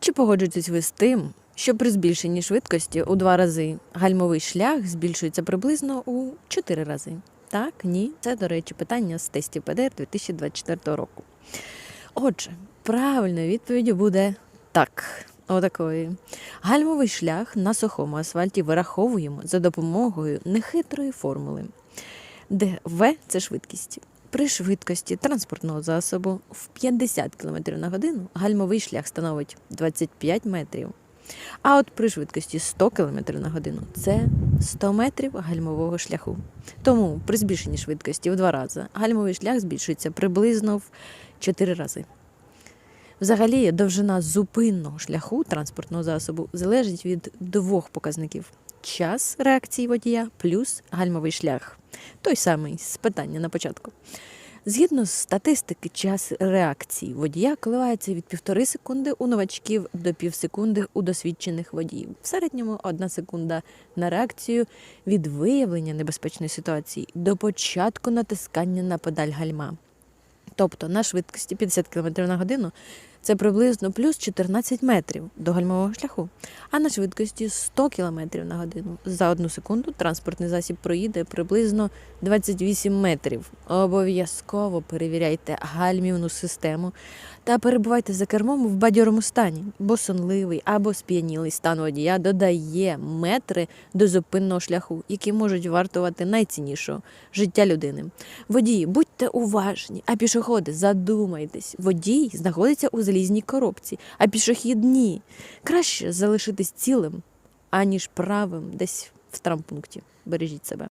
Чи погоджуєтесь ви з тим, що при збільшенні швидкості у два рази гальмовий шлях збільшується приблизно у чотири рази? Так, ні. Це, до речі, питання з тестів ПДР 2024 року. Отже, правильною відповіддю буде так. Отакої. Гальмовий шлях на сухому асфальті вираховуємо за допомогою нехитрої формули, де В це швидкість. При швидкості транспортного засобу в 50 км на годину гальмовий шлях становить 25 метрів. А от при швидкості 100 км на годину це 100 метрів гальмового шляху. Тому при збільшенні швидкості в два рази гальмовий шлях збільшується приблизно в 4 рази. Взагалі, довжина зупинного шляху транспортного засобу залежить від двох показників: час реакції водія плюс гальмовий шлях. Той самий з питання на початку. Згідно з статистики, час реакції водія коливається від півтори секунди у новачків до півсекунди у досвідчених водіїв. В середньому одна секунда на реакцію від виявлення небезпечної ситуації до початку натискання на педаль гальма. Тобто на швидкості 50 км на годину це приблизно плюс 14 метрів до гальмового шляху. А на швидкості 100 км на годину за одну секунду транспортний засіб проїде приблизно 28 метрів. Обов'язково перевіряйте гальмівну систему та перебувайте за кермом в бадьорому стані, бо сонливий або сп'янілий стан водія додає метри до зупинного шляху, які можуть вартувати найціннішого життя людини. Водії, будьте уважні, а пішоходи, задумайтесь. Водій знаходиться у залізній коробці, а пішохід ні. Краще залишитись цілим, аніж правим десь в травмпункті. Бережіть себе.